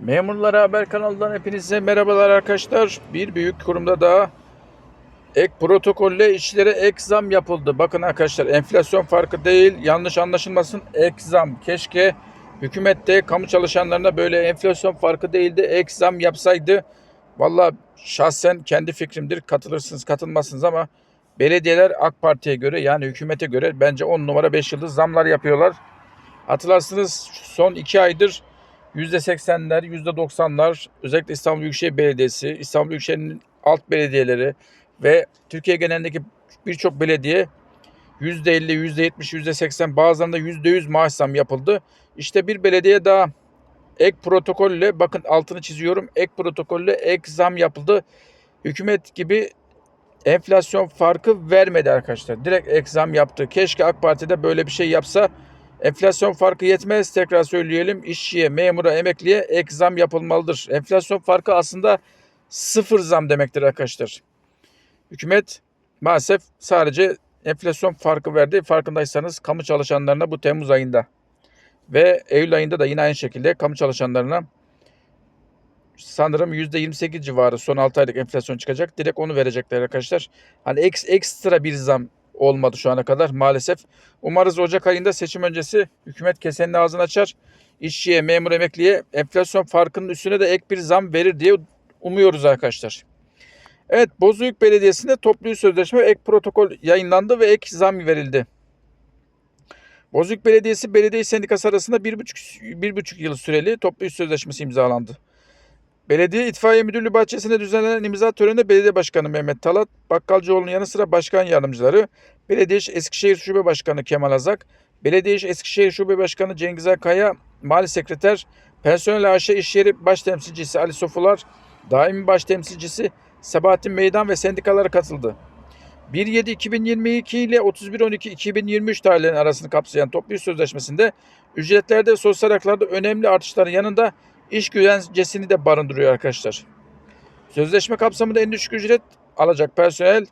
Memurlar Haber kanalından hepinize merhabalar arkadaşlar. Bir büyük kurumda daha ek protokolle işlere ek zam yapıldı. Bakın arkadaşlar enflasyon farkı değil yanlış anlaşılmasın ek zam. Keşke hükümette kamu çalışanlarına böyle enflasyon farkı değil de ek zam yapsaydı. Valla şahsen kendi fikrimdir katılırsınız katılmazsınız ama belediyeler AK Parti'ye göre yani hükümete göre bence 10 numara 5 yıldız zamlar yapıyorlar. Hatırlarsınız son 2 aydır %80'ler, %90'lar özellikle İstanbul Büyükşehir Belediyesi, İstanbul Büyükşehir'in alt belediyeleri ve Türkiye genelindeki birçok belediye %50, %70, %80 bazılarında %100 maaş zam yapıldı. İşte bir belediye daha ek protokolle bakın altını çiziyorum ek protokolle ek zam yapıldı. Hükümet gibi enflasyon farkı vermedi arkadaşlar. Direkt ek zam yaptı. Keşke AK Parti'de böyle bir şey yapsa. Enflasyon farkı yetmez. Tekrar söyleyelim. İşçiye, memura, emekliye ek zam yapılmalıdır. Enflasyon farkı aslında sıfır zam demektir arkadaşlar. Hükümet maalesef sadece enflasyon farkı verdi. Farkındaysanız kamu çalışanlarına bu Temmuz ayında ve Eylül ayında da yine aynı şekilde kamu çalışanlarına sanırım %28 civarı son 6 aylık enflasyon çıkacak. Direkt onu verecekler arkadaşlar. Hani eks, ekstra bir zam olmadı şu ana kadar maalesef. Umarız Ocak ayında seçim öncesi hükümet kesenin ağzını açar. İşçiye, memur, emekliye enflasyon farkının üstüne de ek bir zam verir diye umuyoruz arkadaşlar. Evet Bozüyük Belediyesi'nde toplu sözleşme ek protokol yayınlandı ve ek zam verildi. Bozüyük Belediyesi Belediye Sendikası arasında bir buçuk, bir buçuk yıl süreli toplu iş sözleşmesi imzalandı. Belediye İtfaiye Müdürlüğü bahçesinde düzenlenen imza töreninde Belediye Başkanı Mehmet Talat, Bakkalcıoğlu'nun yanı sıra başkan yardımcıları, Belediye İş Eskişehir Şube Başkanı Kemal Azak, Belediye İş Eskişehir Şube Başkanı Cengiz Akaya, Mali Sekreter, Personel AŞ İş Yeri Baş Temsilcisi Ali Sofular, Daimi Baş Temsilcisi Sabahattin Meydan ve sendikalara katıldı. 1.7.2022 ile 31.12.2023 tarihlerinin arasını kapsayan toplu sözleşmesinde ücretlerde sosyal haklarda önemli artışların yanında iş güvencesini de barındırıyor arkadaşlar. Sözleşme kapsamında en düşük ücret alacak personel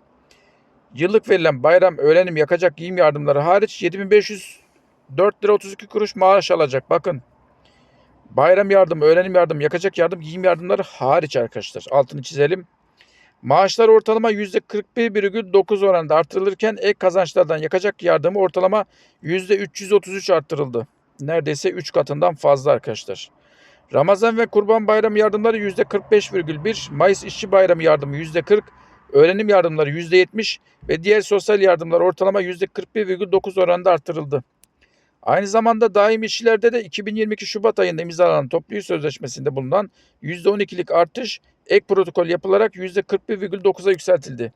yıllık verilen bayram, öğrenim, yakacak giyim yardımları hariç 7504 lira 32 kuruş maaş alacak. Bakın bayram yardım, öğrenim yardım, yakacak yardım, giyim yardımları hariç arkadaşlar. Altını çizelim. Maaşlar ortalama %41,9 oranında artırılırken ek kazançlardan yakacak yardımı ortalama %333 arttırıldı. Neredeyse 3 katından fazla arkadaşlar. Ramazan ve Kurban Bayramı yardımları %45,1, Mayıs İşçi Bayramı yardımı %40, öğrenim yardımları %70 ve diğer sosyal yardımlar ortalama %41,9 oranında artırıldı. Aynı zamanda daim işçilerde de 2022 Şubat ayında imzalanan toplu sözleşmesinde bulunan %12'lik artış ek protokol yapılarak %41,9'a yükseltildi.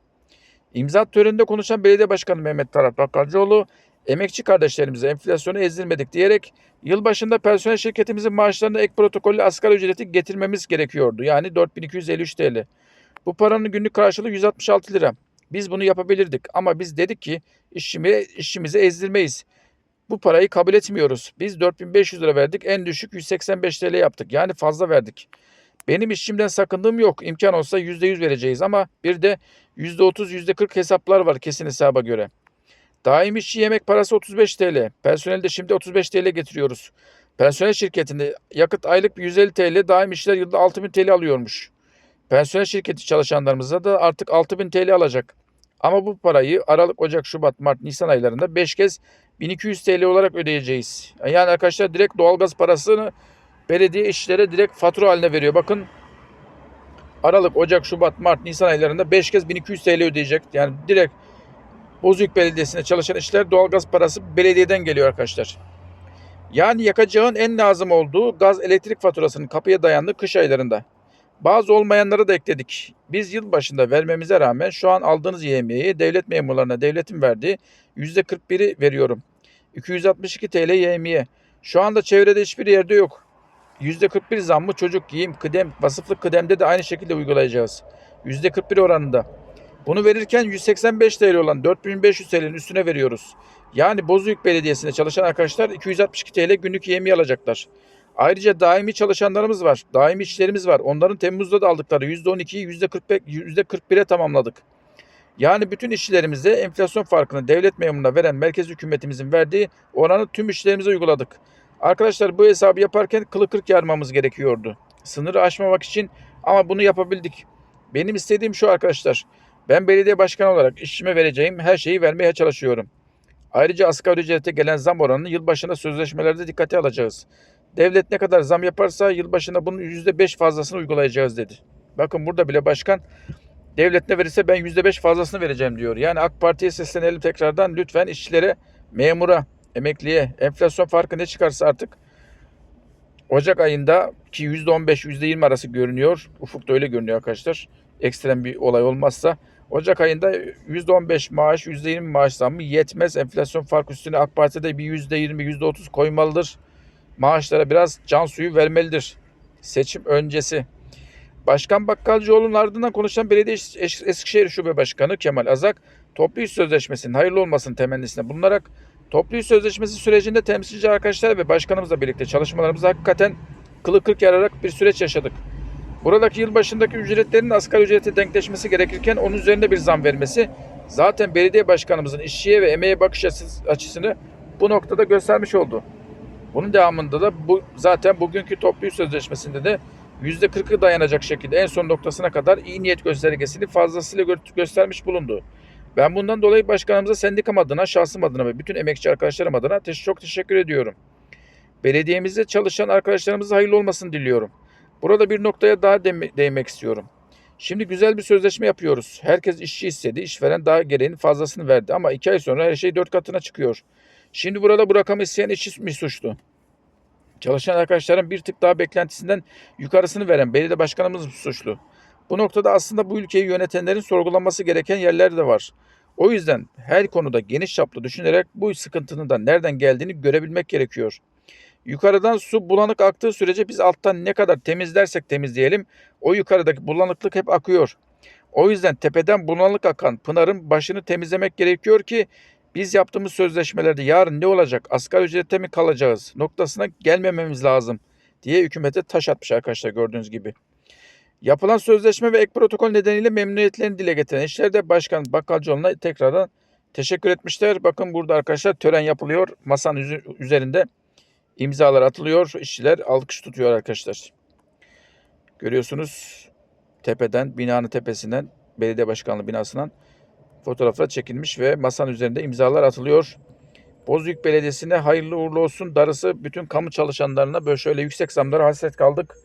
İmza töreninde konuşan Belediye Başkanı Mehmet Tarat Bakkalcıoğlu, emekçi kardeşlerimize enflasyonu ezdirmedik diyerek yılbaşında personel şirketimizin maaşlarına ek protokolle asgari ücreti getirmemiz gerekiyordu. Yani 4253 TL. Bu paranın günlük karşılığı 166 lira. Biz bunu yapabilirdik ama biz dedik ki işçimi, işçimizi ezdirmeyiz. Bu parayı kabul etmiyoruz. Biz 4500 lira verdik. En düşük 185 TL yaptık. Yani fazla verdik. Benim işçimden sakındığım yok. İmkan olsa %100 vereceğiz ama bir de %30, %40 hesaplar var kesin hesaba göre. Daim işçi yemek parası 35 TL. Personelde şimdi 35 TL getiriyoruz. Personel şirketinde yakıt aylık 150 TL, daim işçiler yılda 6000 TL alıyormuş. Personel şirketi çalışanlarımıza da artık 6000 TL alacak. Ama bu parayı Aralık, Ocak, Şubat, Mart, Nisan aylarında 5 kez 1200 TL olarak ödeyeceğiz. Yani arkadaşlar direkt doğalgaz parasını belediye işçilere direkt fatura haline veriyor. Bakın Aralık, Ocak, Şubat, Mart, Nisan aylarında 5 kez 1200 TL ödeyecek. Yani direkt Bozüyük Belediyesi'nde çalışan işçiler doğalgaz parası belediyeden geliyor arkadaşlar. Yani yakacağın en lazım olduğu gaz elektrik faturasının kapıya dayandığı kış aylarında. Bazı olmayanları da ekledik. Biz yıl başında vermemize rağmen şu an aldığınız yemeği devlet memurlarına devletin verdiği %41'i veriyorum. 262 TL yemeğe. Şu anda çevrede hiçbir yerde yok. %41 zammı çocuk giyim, kıdem, vasıflı kıdemde de aynı şekilde uygulayacağız. %41 oranında. Bunu verirken 185 TL olan 4500 TL'nin üstüne veriyoruz. Yani Bozüyük Belediyesi'nde çalışan arkadaşlar 262 TL günlük yemeği alacaklar. Ayrıca daimi çalışanlarımız var. Daimi işçilerimiz var. Onların Temmuz'da da aldıkları %12'yi %41'e tamamladık. Yani bütün işçilerimize enflasyon farkını devlet memuruna veren merkez hükümetimizin verdiği oranı tüm işçilerimize uyguladık. Arkadaşlar bu hesabı yaparken kılı kırk yarmamız gerekiyordu. Sınırı aşmamak için ama bunu yapabildik. Benim istediğim şu arkadaşlar. Ben belediye başkanı olarak işime vereceğim her şeyi vermeye çalışıyorum. Ayrıca asgari ücrete gelen zam oranını yılbaşında sözleşmelerde dikkate alacağız. Devlet ne kadar zam yaparsa yılbaşında bunun %5 fazlasını uygulayacağız dedi. Bakın burada bile başkan devlet ne verirse ben %5 fazlasını vereceğim diyor. Yani AK Parti'ye seslenelim tekrardan lütfen işçilere, memura, emekliye, enflasyon farkı ne çıkarsa artık Ocak ayında ki %15, %20 arası görünüyor. Ufukta öyle görünüyor arkadaşlar. Ekstrem bir olay olmazsa. Ocak ayında %15 maaş, %20 maaş zammı yetmez. Enflasyon farkı üstüne AK Parti'de bir %20, %30 koymalıdır. Maaşlara biraz can suyu vermelidir. Seçim öncesi. Başkan Bakkalcıoğlu'nun ardından konuşan Belediye Es- Eskişehir Şube Başkanı Kemal Azak, toplu iş sözleşmesinin hayırlı olmasının temennisinde bulunarak toplu iş sözleşmesi sürecinde temsilci arkadaşlar ve başkanımızla birlikte çalışmalarımızda hakikaten kılı kırk yararak bir süreç yaşadık. Buradaki yılbaşındaki ücretlerin asgari ücrete denkleşmesi gerekirken onun üzerinde bir zam vermesi zaten belediye başkanımızın işçiye ve emeğe bakış açısı- açısını bu noktada göstermiş oldu. Bunun devamında da bu zaten bugünkü toplu sözleşmesinde de %40'ı dayanacak şekilde en son noktasına kadar iyi niyet göstergesini fazlasıyla gö- göstermiş bulundu. Ben bundan dolayı başkanımıza sendikam adına, şahsım adına ve bütün emekçi arkadaşlarım adına teş- çok teşekkür ediyorum. Belediyemizde çalışan arkadaşlarımıza hayırlı olmasını diliyorum. Burada bir noktaya daha değinmek istiyorum. Şimdi güzel bir sözleşme yapıyoruz. Herkes işçi istedi, işveren daha gereğinin fazlasını verdi ama iki ay sonra her şey dört katına çıkıyor. Şimdi burada bu rakamı isteyen işçi mi suçlu? Çalışan arkadaşların bir tık daha beklentisinden yukarısını veren belediye başkanımız suçlu. Bu noktada aslında bu ülkeyi yönetenlerin sorgulanması gereken yerler de var. O yüzden her konuda geniş çaplı düşünerek bu sıkıntının da nereden geldiğini görebilmek gerekiyor. Yukarıdan su bulanık aktığı sürece biz alttan ne kadar temizlersek temizleyelim o yukarıdaki bulanıklık hep akıyor. O yüzden tepeden bulanık akan pınarın başını temizlemek gerekiyor ki biz yaptığımız sözleşmelerde yarın ne olacak, asgari ücrete mi kalacağız noktasına gelmememiz lazım diye hükümete taş atmış arkadaşlar gördüğünüz gibi. Yapılan sözleşme ve ek protokol nedeniyle memnuniyetlerini dile getiren işler de Başkan Bakkalcıoğlu'na tekrardan teşekkür etmişler. Bakın burada arkadaşlar tören yapılıyor. Masanın üzerinde imzalar atılıyor. İşçiler alkış tutuyor arkadaşlar. Görüyorsunuz tepeden, binanın tepesinden, belediye başkanlığı binasından fotoğraflar çekilmiş ve masanın üzerinde imzalar atılıyor. Bozüyük Belediyesi'ne hayırlı uğurlu olsun. Darısı bütün kamu çalışanlarına böyle şöyle yüksek zamlara hasret kaldık.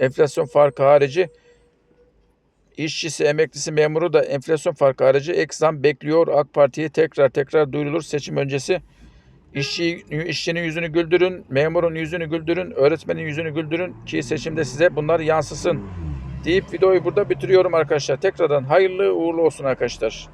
Enflasyon farkı harici işçisi, emeklisi, memuru da enflasyon farkı harici ek zam bekliyor. AK Parti'ye tekrar tekrar duyurulur seçim öncesi. İşçi, işçinin yüzünü güldürün, memurun yüzünü güldürün, öğretmenin yüzünü güldürün ki seçimde size bunlar yansısın deyip videoyu burada bitiriyorum arkadaşlar. Tekrardan hayırlı uğurlu olsun arkadaşlar.